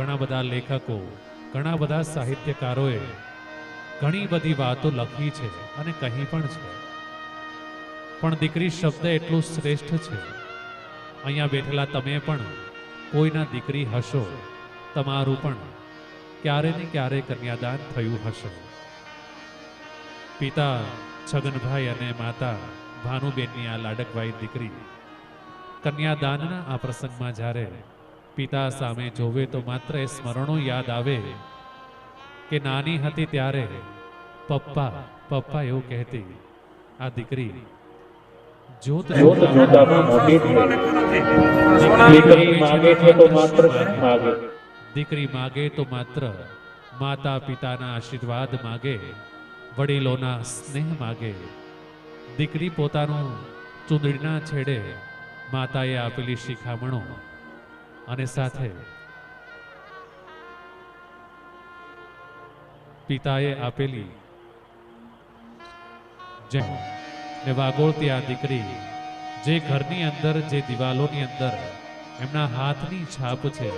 ઘણા બધા લેખકો, ઘણા બધા સાહિત્યકારોએ ઘણી બધી વાતો લખી છે અને કહી પણ છે. પણ દીકરી શબ્દ એટલું શ્રેષ્ઠ છે. અહીંયા બેઠેલા તમે પણ કોઈના દીકરી હશો, તમારું પણ ક્યારે ને ક્યારે કન્યાદાન થયું હશે. પિતા છગનભાઈ અને માતા ભાનુબેનની આ લાડકભાઈ દીકરી કન્યાદાનના આ પ્રસંગમાં જ્યારે પિતા સામે જોવે તો માત્ર એ સ્મરણો યાદ આવે કે નાની હતી ત્યારે પપ્પા પપ્પા એવું કહેતી આ દીકરી જોત જોત જોતામાં મોટી દીકરી માગે છે તો માત્ર માગે. દીકરી માગે તો માત્ર. માતા પિતાના આશીર્વાદ માગે. વડીલોના સ્નેહ માગે. દીકરી પોતાનું ચૂંદડીના છેડે માતાએ આપેલી શિખામણો અને સાથે પિતાએ આપેલી ને વાગોળતી આ દીકરી જે ઘરની અંદર, જે દિવાલોની અંદર, એમના હાથની છાપ છે,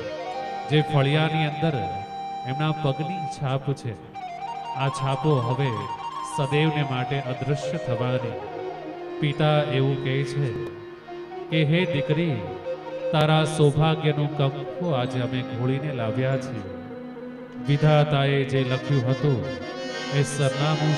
જે ફળિયાની અંદર, એમના પગની છાપ છે. આ છાપો હવે સદૈવને માટે અદૃશ્ય થવાની. પિતા એવું કહે છે કે, હે દીકરી તારા સૌભાગ્યનું કંકુ આજે અમે ઘોળીને લાવ્યા છીએ. વિધાતાએ જે લખ્યું હતું એ સરનામું